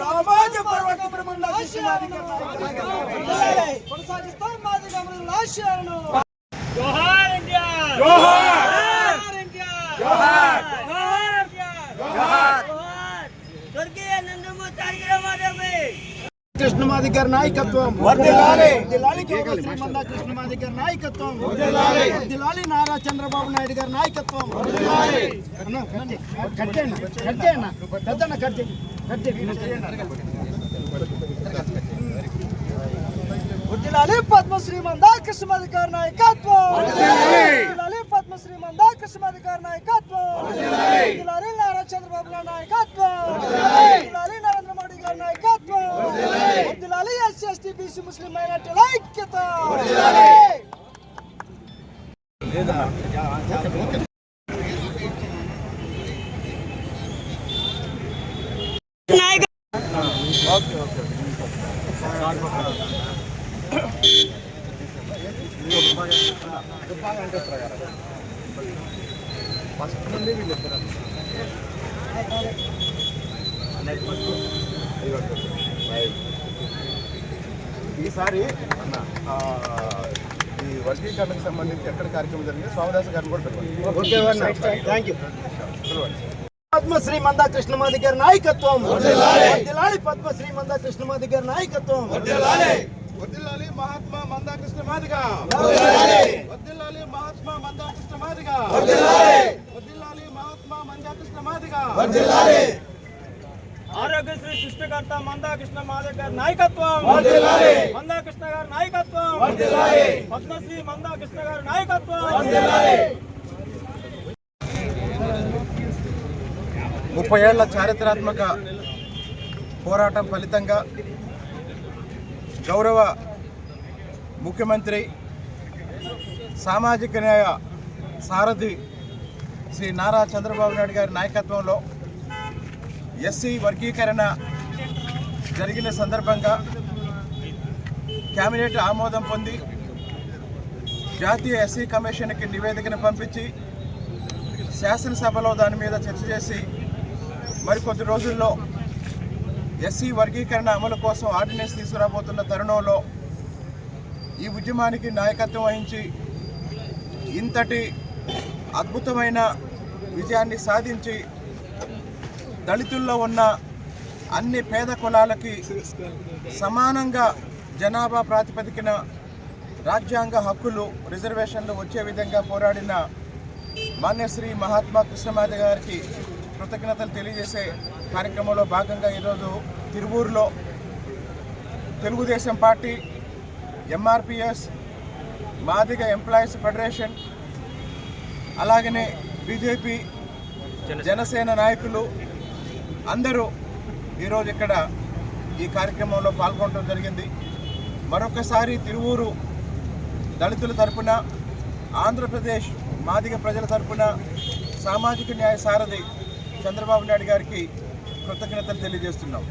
సమాజ పర్వత కొనసాగిస్తాం మాది గమనం ఆశయాలను జోహార్ ఇండియా జోహార్ ఇండియా జోహార్ జోహార్ జోహార్ స్వర్గీయ నందమూరి తారక రామారావు కృష్ణమాది గారి నాయకత్వం. కృష్ణమాది గారి నాయకత్వం. వర్ధిల్లాలి నారా చంద్రబాబు నాయుడు గారి నాయకత్వం. అన్న, కట్ చేయి. కట్ చేయండి కట్ చేయండి పెద్దన్న కట్ చేయి. కట్ చేయి. వర్ధిల్లాలి పద్మశ్రీ మందా కృష్ణమాది గారి నాయకత్వం. వర్ధిల్లాలి పద్మశ్రీ మందా కృష్ణమాది గారి నాయకత్వం. వర్ధిల్లాలి నారా చంద్రబాబు నాయుడు నాయకత్వం Marathi B C Muslim minority ಐಕ್ಯತ first ಮುಂದೆ ಬೀಳುತ್ತೆ ನೆಟ್ವರ್ಕ್ ಐವತ್ತು ఈసారి ఆ, ఈ వర్గీకరణకు సంబంధించి ఎక్కడ కార్యక్రమం జరిగింది స్వామిదాస్ గారిని కూడా పిలవండి. పద్మశ్రీ మందా కృష్ణమాది గారి నాయకత్వం. పద్మశ్రీ మందా కృష్ణమాది గారి నాయకత్వం. వర్దిల్లాలి మహాత్మా మందాకృష్ణ మాదిగా. వర్దిల్లాలి మహాత్మా మందాకృష్ణ మాదిగా. వర్దిల్లాలి మహాత్మా మందాకృష్ణ మాదిగా. ఆరోగ్యశ్రీ సృష్టికర్త మందాకృష్ణ మాధవ్ గారి నాయకత్వం. మందాకృష్ణ గారి నాయకత్వం. పద్మశ్రీ మందాకృష్ణ గారి నాయకత్వం. ముప్పై ఏళ్ళ చారిత్రాత్మక పోరాటం ఫలితంగా గౌరవ ముఖ్యమంత్రి సామాజిక న్యాయ సారథి శ్రీ నారా చంద్రబాబు నాయుడు గారి నాయకత్వంలో ఎస్సీ వర్గీకరణ జరిగిన సందర్భంగా కేబినెట్ ఆమోదం పొంది జాతీయ ఎస్సీ కమిషన్కి నివేదికను పంపించి శాసనసభలో దాని మీద చర్చ చేసి మరికొద్ది రోజుల్లో ఎస్సీ వర్గీకరణ అమలు కోసం ఆర్డినెన్స్ తీసుకురాబోతున్న తరుణంలో ఈ ఉద్యమానికి నాయకత్వం వహించి ఇంతటి అద్భుతమైన విజయాన్ని సాధించి దళితుల్లో ఉన్న అన్ని పేద కులాలకి సమానంగా జనాభా ప్రాతిపదికన రాజ్యాంగ హక్కులు రిజర్వేషన్లు వచ్చే విధంగా పోరాడిన మాన్యశ్రీ మహాత్మా కృష్ణమాధ గారికి కృతజ్ఞతలు తెలియజేసే కార్యక్రమంలో భాగంగా ఈరోజు తిరువూరులో Telugu Desam party M R P S Madiga employees federation అలాగనే బీజేపీ జనసేన నాయకులు అందరూ ఈరోజు ఇక్కడ ఈ కార్యక్రమంలో పాల్గొనడం జరిగింది. మరొకసారి తిరువూరు దళితుల తరపున ఆంధ్రప్రదేశ్ మాదిగ ప్రజల తరపున సామాజిక న్యాయ సారథి చంద్రబాబు నాయుడు గారికి కృతజ్ఞతలు తెలియజేస్తున్నాం.